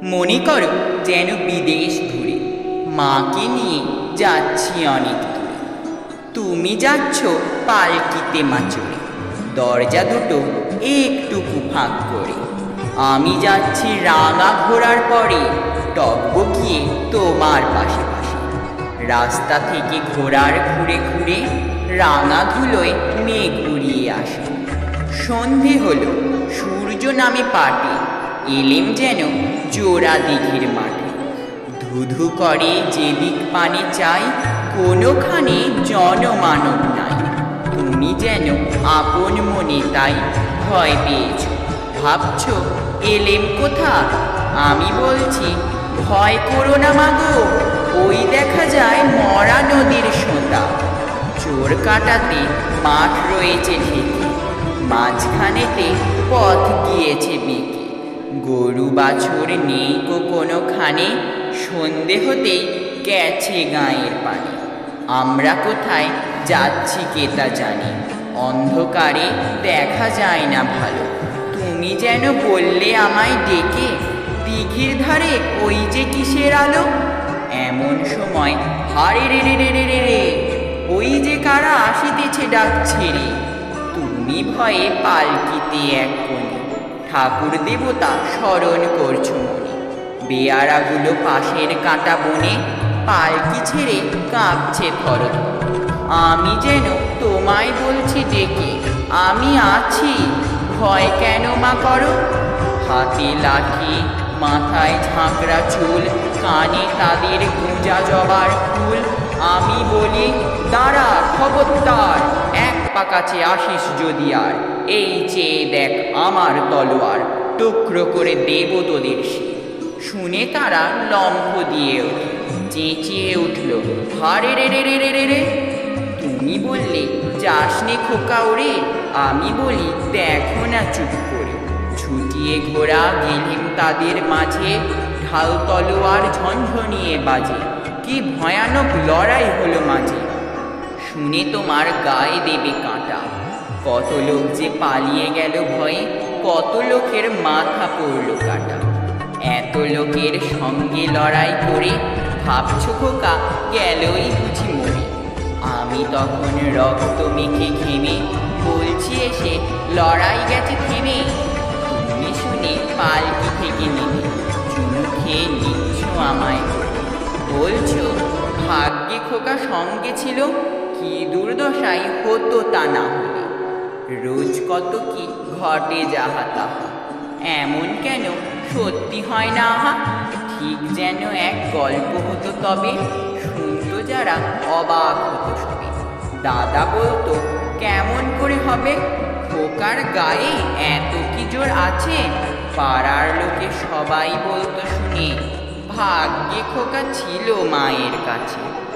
মনে করো যেন বিদেশ ঘুরে, মাকে নিয়ে যাচ্ছি অনেক দূরে। তুমি যাচ্ছ পালকিতে মাচুরে দরজা দুটো একটুকু ফাঁক করে। আমি যাচ্ছি রাঙা ঘোরার পরে টকবকিয়ে তোমার পাশে পাশে। রাস্তা থেকে ঘোড়ার ঘুরে ঘুরে রাঙা ধুলোয় মেঘ উড়িয়ে আসে। সন্ধে হলো, সূর্য নামে পাটে এলেম যেন জোড়া দিঘির মাঠে। ধুধু করে যেদিক পানে চাই, কোনোখানে জনমানব নাই। তুমি যেন আপন মনে তাই ভয় পেয়েছ। ভাবছ, এলেম কোথা আমি বলছি, ভয় করো না মাগো ওই দেখা যায় মরা নদীর সোঁতা চোর কাটাতে মাঠ রয়েছে ঢেকে। মাঝখানেতে পথ গিয়েছে বেঁকে গরু বাছুর নেই কো কোনোখানে, সন্ধে হতেই গেছে গাঁয়ের পানি। আমরা কোথায় যাচ্ছি কে তা জানি, অন্ধকারে দেখা যায় না ভালো। তুমি যেন বললে আমায় ডেকে, দিঘির ধারে ওই যে কিসের আলো? এমন সময় হারে রে রে রে রে রে রে, ওই যে কারা আসিতেছে ডাক ছেড়ে তুমি ভয়ে পালকিতে এক কোণে। ঠাকুর দেবতা স্মরণ করছ মনে। বেয়ারাগুলো পাশের কাঁটা বনে পালকি ছেড়ে কাঁপছে থর আমি যেন তোমায় বলছি ডেকে, আমি আছি, ভয় কেন মা করো? হাতে লাঠি, মাথায় ঝাঁকড়া চুল, কানে তাদের গুঁজা জবার ফুল। আমি বলি, দাঁড়া খবরদার, এক পা কাছে আসিস যদি আর। এই চেয়ে দেখ আমার তলোয়ার, টুকরো করে দেব তোদের শুনে তারা লম্ফ দিয়ে ওঠে, চেঁচিয়ে উঠল, হারে রে রে রে রে রে রে। তুমি বললে, যাস নে খোকা ওরে। আমি বলি, দেখো না চুপ করে। ছুটিয়ে ঘোড়া গেলেন তাদের মাঝে, ঢাল তলোয়ার ঝনঝনিয়ে বাজে। কি ভয়ানক লড়াই হলো মাঝে। শুনে তোমার গায়ে দেবে কাঁটা। কত লোক যে পালিয়ে গেল ভয়ে, কত লোকের মাথা পড়ল কাটা। এত লোকের সঙ্গে লড়াই করে ভাবছ খোকা, গেলই বুঝি মরে। আমি তখন রক্ত মেখে ঘেমে বলছি এসে, লড়াই গেছে থেমে। তুমি শুনে পালকি থেকে নেমে চুমু খেয়ে নিচ্ছ আমায়। বলছো, ভাগ্যে খোকা সঙ্গে ছিল, কি দুর্দশাই হতো তা না হলে। রোজ কত কি ঘটে যাহা তাহা। এমন কেন সত্যি হয় না আহা? ঠিক যেন এক গল্প হতো তবে, শুনতো যারা অবাক হতো সবে। দাদা বলতো, কেমন করে হবে? খোকার গায়ে এত কি জোর আছে? পাড়ার লোকে সবাই বলতো শুনে, ভাগ্যে খোকা ছিল মায়ের কাছে।